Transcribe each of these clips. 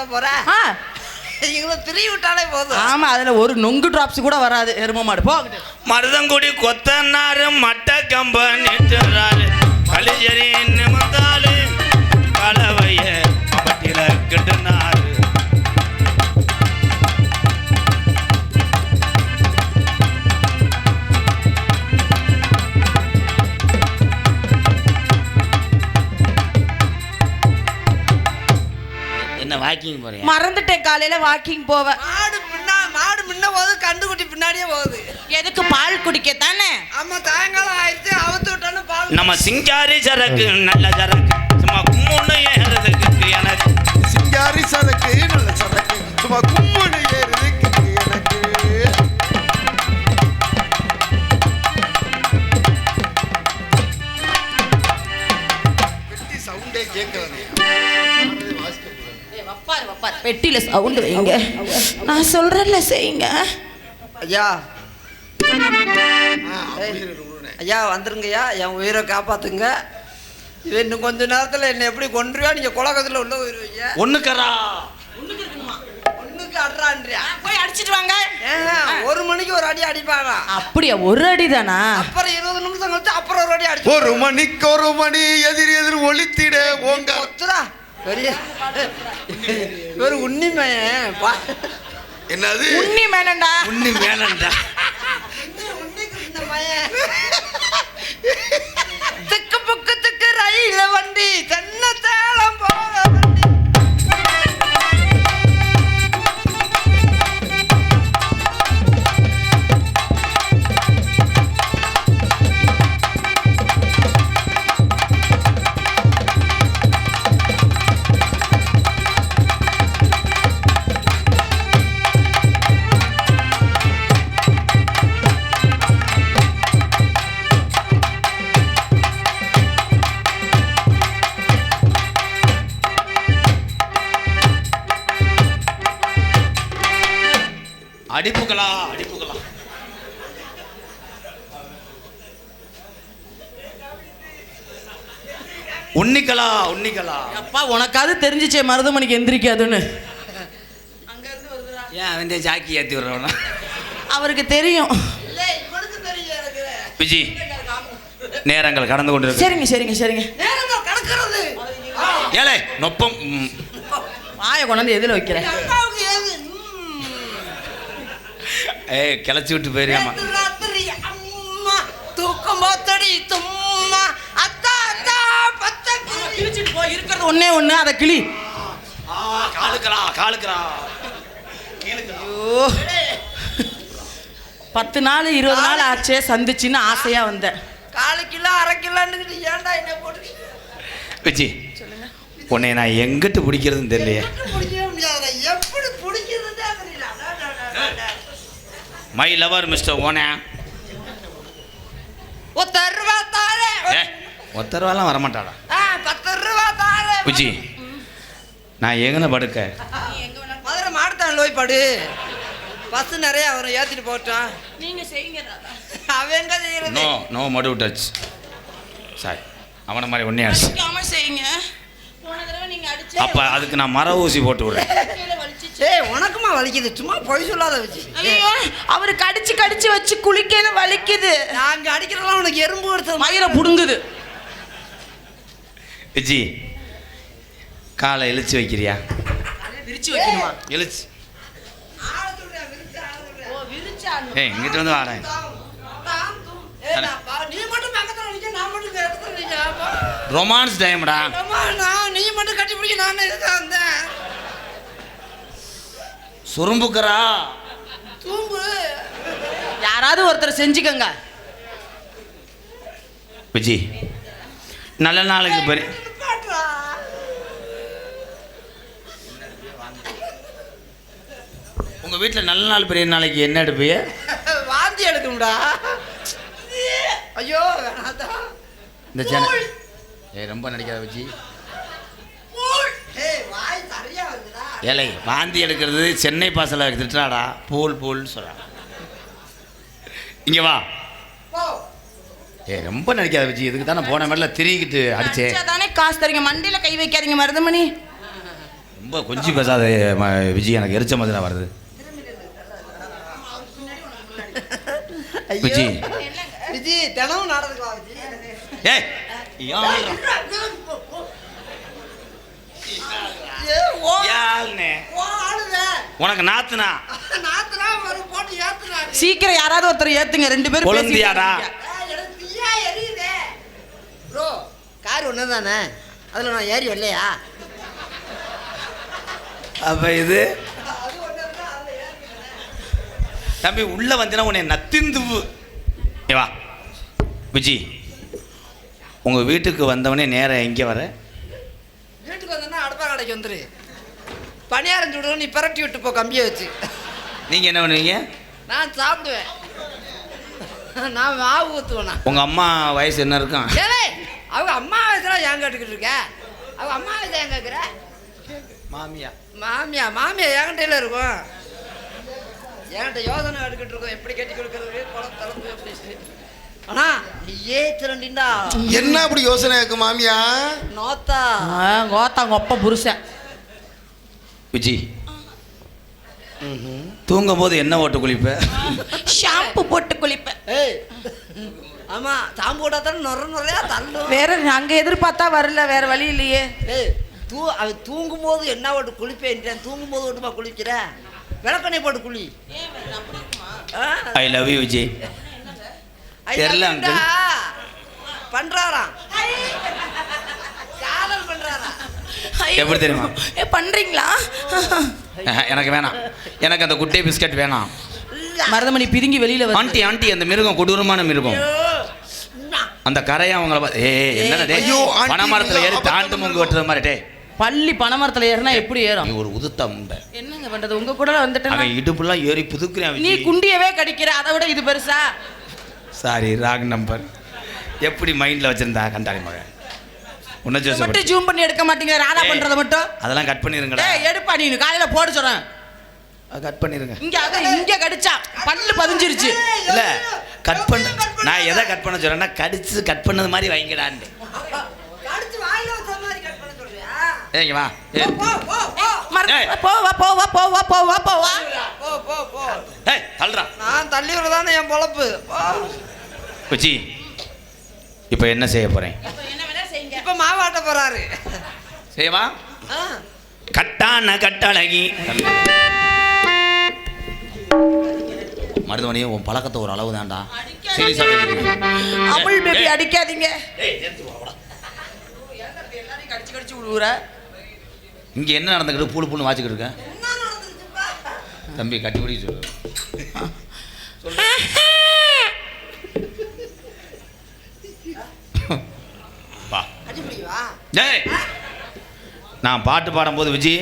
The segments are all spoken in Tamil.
விட போற? ஆ. இவங்களை திரி விட்டாலே போதும். ஆமா அதுல ஒரு நொங்கு டிராப்ஸ் கூட வராது. எரும மாடு போ. மருதங்குடி கொத்தனாரு மட்ட கம்ப நெட்டுறாரு. கலிஜரி நிமிந்தாலு கலவைய வாக்கிங் போறியா? மறந்துட்டேன் காலையில வாக்கிங் போவேன். மாடு முன்ன மாடு முன்ன போகுது கண்டுக்குட்டி பின்னாடியே போகுது. எதுக்கு பால் குடிக்க தானே? ஆமா சாயங்காலம் ஆயிடுச்சு அவுத்து விட்டாலும் பால் நம்ம சிங்காரி சரக்கு நல்ல சரக்கு. சும்மா கும்முன்னு ஏறதுக்கு எனக்கு. சிங்காரி சரக்கு நல்ல சரக்கு. சும்மா கும்முன்னு பெட்டியில சவுண்டு வைங்க. நான் சொல்றேன்ல செய்யுங்க ஐயா. ஐயா வந்துருங்கய்யா. என் உயிரை காப்பாத்துங்க. இவன் இன்னும் கொஞ்ச நேரத்துல என்ன எப்படி கொன்றுவியா? நீங்க குலகத்துல உள்ள போயிருவீங்க. ஒண்ணுக்கரா ஒண்ணுக்கு அட்றான்றியா போய் அடிச்சிட்டு வாங்க. ஏங்க, ஒரு மணிக்கு ஒரு அடி அடிப்பானா? அப்படியா ஒரு அடி தானா அப்புறம் இருபது நிமிஷம் கழிச்சு அப்புறம் ஒரு அடி அடிச்சு ஒரு மணிக்கு ஒரு மணி எதிர் எதிர் ஒத்துடா பெரிய ஒரு உண்ணிமையன் பா என்னது? உன்னி மேனண்டா உண்ணி மேலண்டா உன்னிக்கு இந்த மயன் திக்கு புக்கு அடிப்புகளா அடிப்புகளா. உன்னிக்கலா உன்னிக்கலா அப்பா உனக்காவது தெரிஞ்சிச்சே மருதமணிக்கு எந்திரிக்காதுன்னு. ஏன் அவன் ஜாக்கி ஏத்தி விடுறவனா? அவருக்கு தெரியும். விஜி நேரங்கள் கடந்து கொண்டிருக்கு சரிங்க சரிங்க சரிங்க. நேரங்கள் கடக்கிறது. ஏலே நொப்பம் ம். வாயை கொண்டாந்து எதில் வைக்கிறேன் ஏய் கிளச்சி விட்டு போயிருக்காமா நேத்து ராத்திரி அம்மா தூக்கம் போத்தடி தும்மா அத்தா அத்தா பச்சை கிளி. கிழிச்சிட்டு போய் இருக்கிறது ஒண்ணே ஒண்ணு அதை கிளி. காலுக்கலா காலுக்கலா ஐயோ. பத்து நாள் இருபது நாள் ஆச்சே சந்திச்சுன்னு ஆசையா வந்தேன். காலு கிலோ அரை கிலோன்னு ஏன்டா என்ன போட்டு விஜி உன்னை நான் எங்கிட்டு பிடிக்கிறதுன்னு தெரியலையே பிடிக்கவே முடியாதுடா எப்படி பிடிக்கிறதுனே தெரியல அடா, அடா, அடா, அடா. மை லவர் மிஸ்டர் ஓனே ஒத்தர் ரூபா தாரே ஏ ஒத்தரவாலாம் வரமாட்டாடா ஆ பத்து ரூபா தாரே விஜி நான் எங்கன படுக்க. மதுரை மாடுத்தான் லோய் படு. பஸ் நிறைய வரும் ஏத்திட்டு போட்டான். நீங்க செய்யுங்க அவன் எங்க செய்யறது? நோ நோ மடு டச் சாரி அவனை மாதிரி ஆச்சு. அடிக்காம செய்யுங்க. அப்போ அதுக்கு நான் மர ஊசி போட்டு விடுறேன். ஏய் உனக்குமா வலிக்குது? சும்மா பொய் சொல்லாத வச்சு. ஐயோ அவரு கடிச்சு கடிச்சு வச்சு குளிக்கல வலிக்குது. நாங்க அடிக்கிறதெல்லாம் உனக்கு எறும்பு எடுத்தது மயிரை புடுங்குது. விஜி காலை இழுச்சு வைக்கிறியா? விரிச்சு வைக்கணுமா? இழுச்சு. ஏய் இங்கிட்ட வந்து வாடேன். ரொமான்ஸ் டைம்டா. நீ மட்டும் கட்டி பிடிக்க நான் இருக்க வந்தேன்? சுரும்புக்கரா தூம்பு. யாராவது ஒருத்தர் செஞ்சுக்கங்க. விஜி நல்ல நாளுக்கு பெரிய. உங்க வீட்டில் நல்ல நாள் பெரிய நாளைக்கு என்ன எடுப்பீங்க? வாந்தி எடுக்கும்டா. ஐயோ இந்த சேனல் ஏய் ரொம்ப நடிக்காத விஜி ஏய் வாய் சரியா ஏலை வாந்தி எடுக்கிறது சென்னை பாசல திட்டுறாடா. பூல் பூல்னு சொல்றா இங்க வா. ஏய் ரொம்ப நடிக்காத விஜி இதுக்கு தானே போன மேல திரிக்கிட்டு அடிச்சேன் தானே காசு தரீங்க மண்டியில கை வைக்காதீங்க மருதமணி. ரொம்ப கொஞ்சம் பேசாத விஜய் எனக்கு எரிச்ச மாதிரி தான் வருது. ஐயோ. விஜி. விஜி தினமும் விஜி ஏய் ஏன் ஏ, ஆளுதே. உனக்கு நாத்துனா. சீக்கிரம் யாராவது ஒருத்தர் ஏத்துங்க ரெண்டு பேரும் கொழுந்தியாடா? இருக்கீங்க. ஏய், எனக்கு தீயா எரியுதே. ப்ரோ கார் ஒன்று தானே அதில் நான் ஏறி வரலையா அப்ப இது தம்பி உள்ள வந்தீங்கன்னா உன்னை நத்திந்துவு ஏ வா விஜி உங்க வீட்டுக்கு வந்தவனே நேரம் எங்கே வர வீட்டுக்கு வந்தோன்னா அடுப்பா கடைக்கு வந்துரு பணியாரம் சுடுவோம் நீ பிரட்டி விட்டு போ கம்பியை வச்சு. நீங்க என்ன பண்ணுவீங்க? நான் சாப்பிடுவேன். நான் மாவு ஊற்றுவேண்ணா உங்க அம்மா வயசு என்ன இருக்கும்? ஏலே அவங்க அம்மா வயசுலாம் ஏன் கேட்டுக்கிட்டு இருக்க? அவங்க அம்மா வயசு ஏன் கேட்குற மாமியா. மாமியா மாமியா என்கிட்ட இருக்கும். என்கிட்ட யோசனை எடுக்கிட்டு இருக்கோம் எப்படி கட்டி கொடுக்கறது குளம் தளர்ப்பு எப்படி ஆனா நீயே திரண்டிண்டா. என்ன அப்படி யோசனை இருக்கு மாமியா? நோத்தா. ஆ, கோத்தாங்க ஒப்ப புருஷன். விஜி. தூங்கும் போது என்ன ஓட்டு குளிப்ப? ஷாம்பு போட்டு குளிப்பேன் ஏய் ஆமா சாம்பு போட்டா தானே நொற நொறையா தள்ளும். வேற அங்க எதிர்பார்த்தா வரல வேற வழி இல்லையே. ஏய் தூ அது தூங்கும் போது என்ன ஓட்டு குளிப்பேன் தூங்கும் போது ஓட்டுமா குளிக்கிற? விளக்கெண்ணெய் போட்டு குளி? ஐ லவ் யூ விஜய் தெரியல? பண்றாராம். காதல் பண்றாராம். எப்படி தெரியுமா? ஏ, பண்றீங்களா? அஹ், எனக்கு வேணாம். எனக்கு அந்த குட்டே பிஸ்கட் வேணாம். மருதமணி பிதுங்கி வெளியில வந்து ஆண்டி ஆண்டி அந்த மிருகம் கொடூரமான மிருகம். அந்த கரையா அவங்கள பார்த்து ஏய் என்னடா பனைமரத்துல ஏறி தாண்டு முங்கு வெட்டுற மாதிரி டேய். பள்ளி பனைமரத்துல ஏறினா எப்படி நீ ஏறும் ஒரு உதுத்தா முண்டை. என்னங்க பண்றது? உங்க கூட வந்துட்டேன் அவன் இடுப்புலாம் ஏறி புதுக்குறேன் நீ குண்டியவே கடிக்கிற அதை விட இது பெருசா? சாரி ராங் நம்பர் எப்படி மைண்ட்ல வச்சிருந்தா கண்டாளி மகன்? உன்ன ஜோசப் மட்டும் ஜூம் பண்ணி எடுக்க மாட்டீங்க ராதா. பண்றத மட்டும். அதெல்லாம் கட் பண்ணிருங்கடா. ஏய் எடுப்பா நீ காலையில போட சொல்றேன். கட் பண்ணிருங்க. இங்க அது இங்க கடிச்சா பல்லு பதிஞ்சிருச்சு. இல்ல கட் பண்ண நான் எதை கட் பண்ண சொல்றேன்னா கடிச்சு கட் பண்ணது மாதிரி வைங்கடான்னு கடிச்சு வாயில வச்ச மாதிரி கட் பண்ண சொல்றியா? ஏய் இங்க வா. போவா போவா போவா போவா போவா. போ போ போ. ஏய் தள்ளுறா நான் தள்ளி விடுறதானே என் பொழப்பு. குச்சி இப்போ என்ன செய்ய போறேன்? இப்ப மாவாட்ட போறாரு. செய்யவா? ஆ. கட்டான கட்டழகி. மருதமணி உன் பழக்கத்தை ஒரு அளவு தான்டா. சரி அமுல் பேபி. அடிக்காதீங்க. கடிச்சு கடிச்சு இங்க என்ன நடந்துக்கிட்டு பூளு பூளு வாச்சிக்கிட்டு இருக்க? தம்பி கட்டி பிடி சொல்லு வா அடிப்படி வா டேய்! நான் பாட்டு பாடும்போது விஜய்.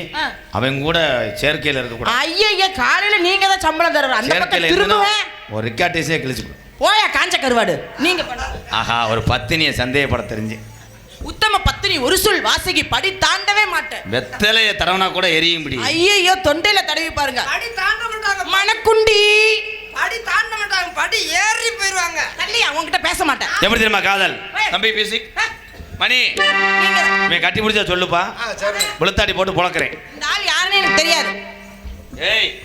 அவன் கூட சேர்க்கையில் இருக்கக்கூடாது ஐயா காலையில நீங்க தான் சம்பளம் தருவ அந்த பக்கம் திரும்புவேன் ஒரு ரெக்கார்டேஸே கிழிச்சு. போயா காஞ்ச கருவாடு. நீங்க ஆஹா ஒரு பத்தினியை சந்தேகப்பட தெரிஞ்சு. உத்தம பத்தினி ஒரு சொல் வாசகி படி தாண்டவே மாட்டேன். வெத்தலையை தரவனா கூட எரியும் பிடி. ஐயையோ தொண்டையில தடவி பாருங்க. படி தாண்ட மாட்டாங்க. மணக்குண்டி. படி தாண்ட மாட்டாங்க. படி ஏறி போயிருவாங்க. தள்ளி அவங்ககிட்ட பேச மாட்டேன். எப்படி தெரியுமா காதல்? தம்பி பேசி. மணி. நீங்க. கட்டி பிடிச்சா சொல்லுப்பா. புளுத்தாடி போட்டு புழக்கிறேன். இந்த ஆள் யாருன்னு எனக்கு தெரியாது. ஏய்.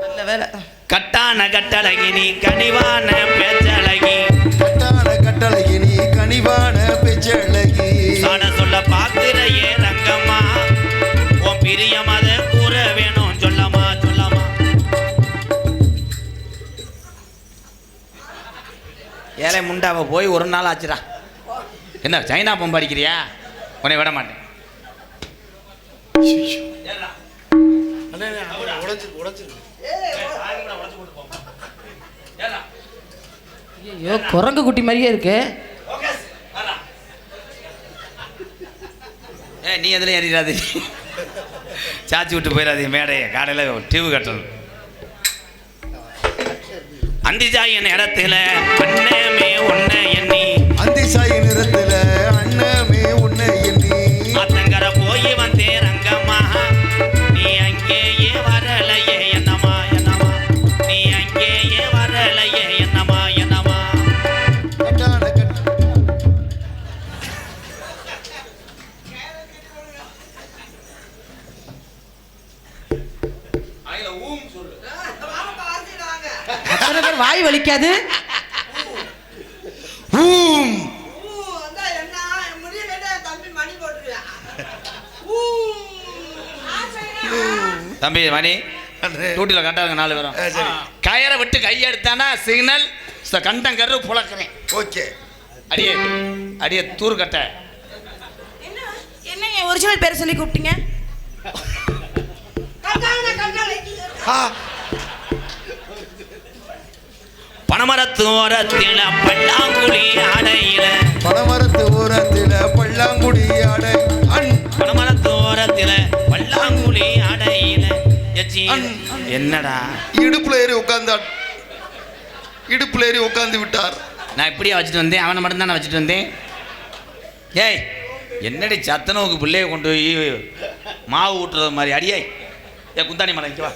நல்ல வேலை. கட்டான கட்டழகி நீ கனிவான பேச்சழகி. கட்டான கட்டழகி நீ கனிவான பெச்சழகி. சொல்ல பாக்குற ஏ ரங்கம்மா. உன் பிரியம் முண்டாவை போய் ஒரு நாள் ஆச்சுடா. என்ன சைனா பொம்பு அடிக்கிறியா? உன்னை விட மாட்டேன். ஐயோ குரங்கு குட்டி மாதிரியே இருக்கு. ஏ நீ எதுல ஏறிடாது. சாச்சி விட்டு போயிடாதீங்க மேடையை. காலையில் டிவி கட்டணும். அந்திஜாயின் இடத்துல அண்ணமே உன்னை என்ன தம்பி மணி. டூட்டியில் கரெக்டாக நாலு பேரும். கயரை விட்டு கையெடுத்தானா சிக்னல் கண்டங்கரு புழக்கிறேன் ஓகே. அடியே அடியே தூர் கட்ட. என்ன என்ன என் ஒரிஜினல் பேரை சொல்லி கூப்பிட்டீங்க? பணமரத்து ஓரத்தில் பல்லாங்குழி அடையில பனமரத்து ஓரத்தில பல்லாங்குடி ஆடை. அன். பணமரத்து ஓரத்தில் எச்சி என்னடா? இடுப்புல ஏறி உட்கார்ந்தார் இடுப்புல ஏறி உட்கார்ந்து விட்டார். நான் இப்படியே வச்சுட்டு வந்தேன்? அவனை மட்டும் நான் வச்சுட்டு வந்தேன்? ஏய் என்னடி சத்தனவுக்கு பிள்ளைய கொண்டு போய் மாவு ஊட்டுறது மாதிரி? அடியே ஏ குந்தாணி மலை இங்க வா.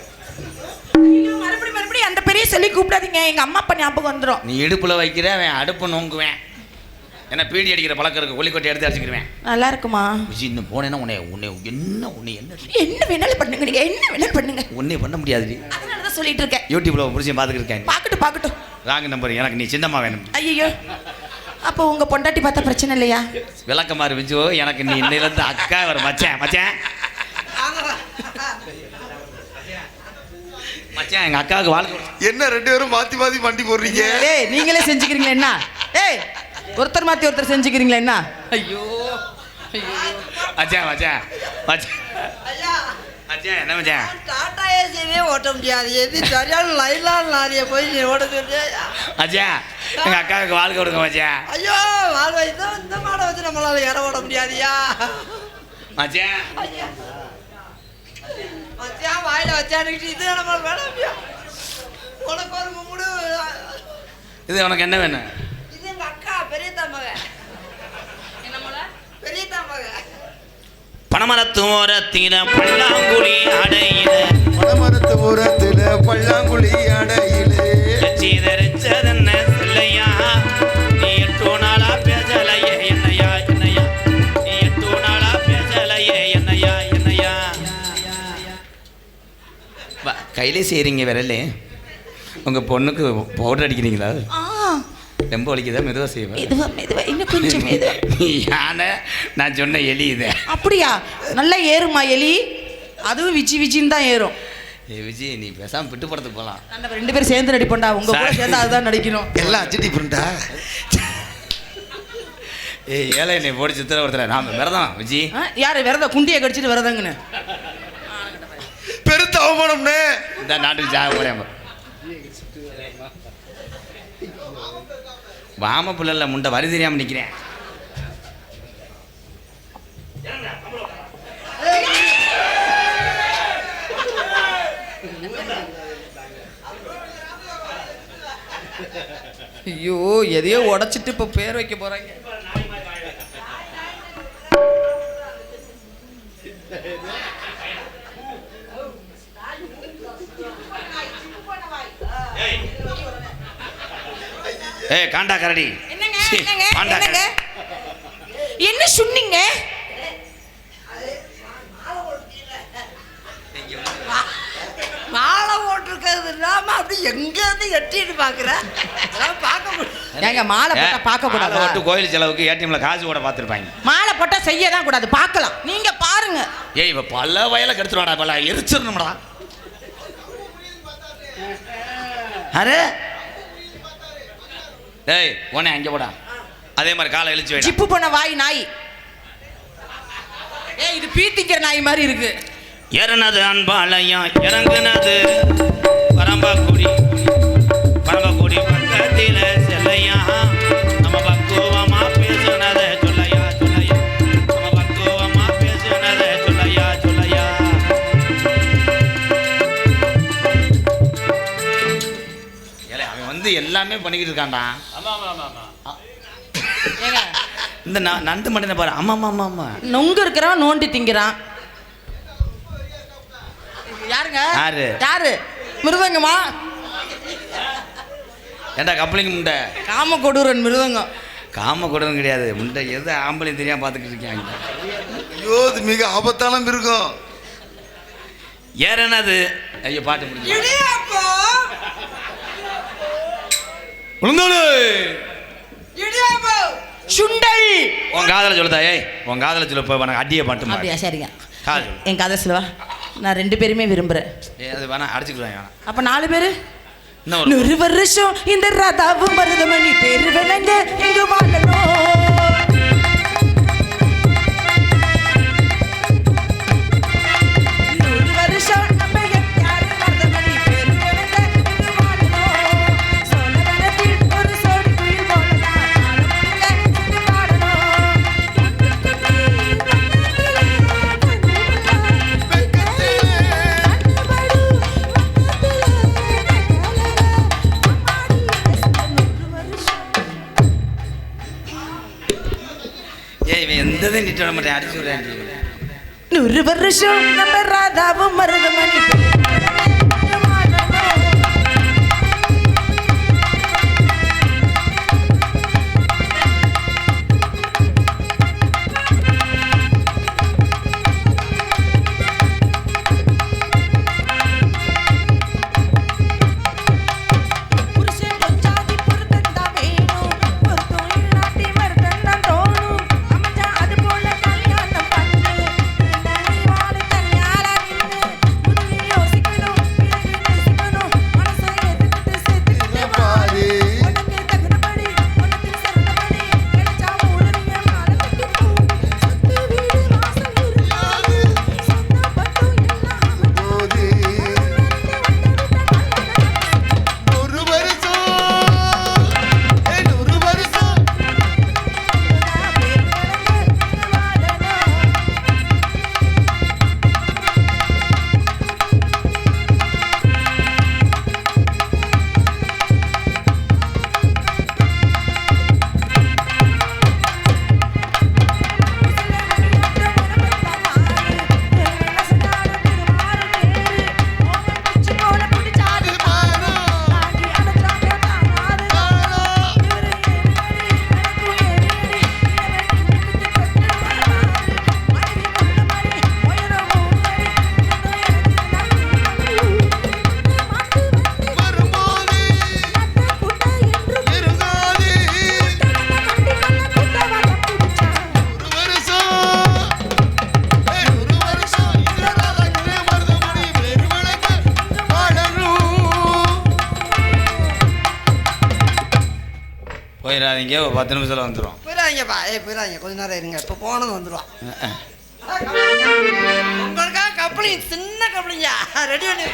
மறுபடியும் மறுபடியும் அந்த பெரிய சொல்லி கூப்பிடாதீங்க. எங்க அம்மா அப்பா ஞாபகம் வந்துடும் நீ இடுப்பில் வைக்கிற அவன் அடுப்பு நோங்குவேன். என்ன பீடி அடிக்கிற பழக்கம் இருக்கு? கொல்லிக்கொட்டை எடுத்து அடிச்சுக்கிருவேன். நல்லா இருக்குமா விஜய் இன்னும் போனேன்னா உன்னை உன்னை என்ன உன்னை என்ன என்ன வேணாலும் பண்ணுங்க நீங்க என்ன வேணாலும் பண்ணுங்க. உன்னை பண்ண முடியாதுடி அதனால தான் சொல்லிட்டு இருக்கேன் யூடியூப்ல புரிச்சு பார்த்துக்கிட்டு இருக்கேன். பார்க்கட்டும் பார்க்கட்டும். ராங் நம்பர் எனக்கு நீ சின்னம்மா வேணும். ஐயோ அப்போ உங்க பொண்டாட்டி பார்த்தா பிரச்சனை இல்லையா? விளக்கமாறு விஜு எனக்கு நீ இன்னிலிருந்து அக்கா வர மச்சான் மச்சான். மச்சான் எங்க அக்காவுக்கு வாழ்க்கை என்ன ரெண்டு பேரும் மாத்தி மாத்தி வண்டி போடுறீங்க? ஏய் நீங்களே செஞ்சுக்கிறீங்களா என்ன? ஏய் ஒருத்தர் மாத்தி ஒருத்தர் செஞ்சுக்கிறீங்களா என்ன? ஐயோ மச்சான் மச்சான் மச்சான் ஐயா, மச்சான் என்ன மச்சான் டாடா ஏசியவே ஓட்ட முடியாது. எது சரியான லைலான் லாரியை போய் நீ ஓட சொல்றியா மச்சான் எங்க அக்காவுக்கு வாழ்க்கை கொடுங்க மச்சான் ஐயோ வாழ்வா இந்த இந்த மாடை வச்சு நம்மளால இற ஓட முடியாதுயா? மச்சான் ஐயா. மச்சான் வாயில வச்சானுக்கிட்டு இது நம்மளால வேணாமியா. உனக்கு ஒரு மும்முடு. இது உனக்கு என்ன வேணும்? இது எங்க அக்கா பெரிய மக பெரிய மக பணமரத்து ஓரத்தில பல்லாங்குழி அடையில. பனமரத்து ஓரத்தில பல்லாங்குழி ஆடையிலே சீதரிச்சதென்ன சில்லையா? நீ எட்டு நாளா பேசலையே என்னையா என்னையா? நீ எட்டு நாளா பேசலையே என்னையா என்னையா? வா, கையிலே செய்கிறீங்க விரலே. உங்க பொண்ணுக்கு பவுடர் அடிக்கிறீங்களா? ரொம்ப வலிக்குதா மெதுவாக செய்வேன் மெதுவா மெதுவா. இன்னும் கொஞ்சம் மெதுவா. யானை நான் சொன்ன எலி இது. அப்படியா? நல்லா ஏறுமா எலி? அதுவும் விச்சி விச்சின்னு தான் ஏறும். ஏ விஜய் நீ பேசாம விட்டு படத்துக்கு போகலாம் நம்ம ரெண்டு பேரும் சேர்ந்து நடிப்போம்டா. உங்க கூட சார். சேர்ந்து அதுதான் நடிக்கணும். எல்லாம் அச்சிட்டி பிரிண்டா ஏய் ஏழை என்னை போட்டு சித்திர ஒருத்தர நான் விரதம் விஜய் ஆ, யாரு விரத குண்டியை கடிச்சிட்டு விரதங்கன்னு பெருத்த அவமானம்னே. இந்த நாட்டுக்கு ஜாக போறேன். வாம புள்ளல முண்டை வரி தெரியாமல் நிற்கிறேன் ஐயோ எதையோ உடைச்சிட்டு இப்போ பேர் வைக்க போகிறாங்க ஏய் காண்டா கரடி. என்னங்க காண்டா என்ன சொன்னீங்க? மாலை போட்டிருக்கிறது இல்லாம அப்படி எங்க இருந்து எட்டிட்டு பாக்குற பார்க்க முடியும். ஏங்க மாலை போட்டா பார்க்க கூடாது? கோயில் செலவுக்கு ஏடிஎம்ல காசு கூட பார்த்துருப்பாங்க. மாலை போட்டா செய்ய தான் கூடாது பார்க்கலாம். நீங்க பாருங்க. ஏய் இவ பல வயல கெடுத்துருவாடா பல எரிச்சிடணும்டா. அரே டேய் உன்னை அங்கே போடா. அதே மாதிரி காலை இழிச்சு வைடா. ஜிப்பு பண்ண வாய் நாய். ஏய் இது பீத்திக்கிற நாய் மாதிரி இருக்கு. ஏறினது அன்பாலயம் இறங்குனது பரம்பக்குடி. பரம்பக்குடி பக்கத்தில் செல்லையா? நம்ம பக்குவமா பேசுனத சொல்லையா சொல்லையா? நம்ம பக்குவமா பேசுனத சொல்லையா சொல்லையா? அவன் வந்து எல்லாமே பண்ணிக்கிட்டு இருக்கான்டா. இந்த ந- நண்டு மண்டனை பாரு. ஆமா ஆமா ஆமா ஆமா. நொங்கு இருக்கிறவன் நோண்டி திங்கிறான். யாருங்க? யாரு? யாரு? மிருதங்கமா? ஏண்டா கப்ளிங் முண்டை? காம கொடூரன் மிருதங்கம். காம கூடவும் கிடையாது. முண்டை எது ஆம்பளையும் தெரியாம பார்த்துக்கிட்டு இருக்காங்க ஐயோ இது மிக ஆபத்தான மிருகம். ஏற என்னது? ஐயோ பாட்டு முடிஞ்சு இடியாப்பம் சுண்டல். உன் காதல சொல்லுதா ஏய் உன் காதல சொல்ல போய் உனக்கு அடியை பாட்டு அப்படியா சரிங்க. காதல். என் கதை சொல்லுவா? நான் ரெண்டு பேருமே விரும்புறேன். ஏய் அது வேணா அடிச்சுக்குவாங்க வேணாம் அப்ப நாலு பேரு? நூறு வருஷம் இந்த ரதாவும் மருதமணி பேரு விளங்க இங்கு வாழணும். ஏய் இவன் எந்த இதையும் நிட்டு விட மாட்டேன் அடிச்சு விடுறேன் நூறு வருஷம் போயிடாதீங்க ஒரு பத்து நிமிஷத்தில் வந்துடும் போயிடாதீங்கப்பா. ஏய் போயிடாதீங்க. கொஞ்ச நேரம் இருங்க. இப்போ போனது வந்துடுவான் உங்களுக்காக கப்பலிங் சின்ன கப்பலிங்க? ரெடி பண்ணி.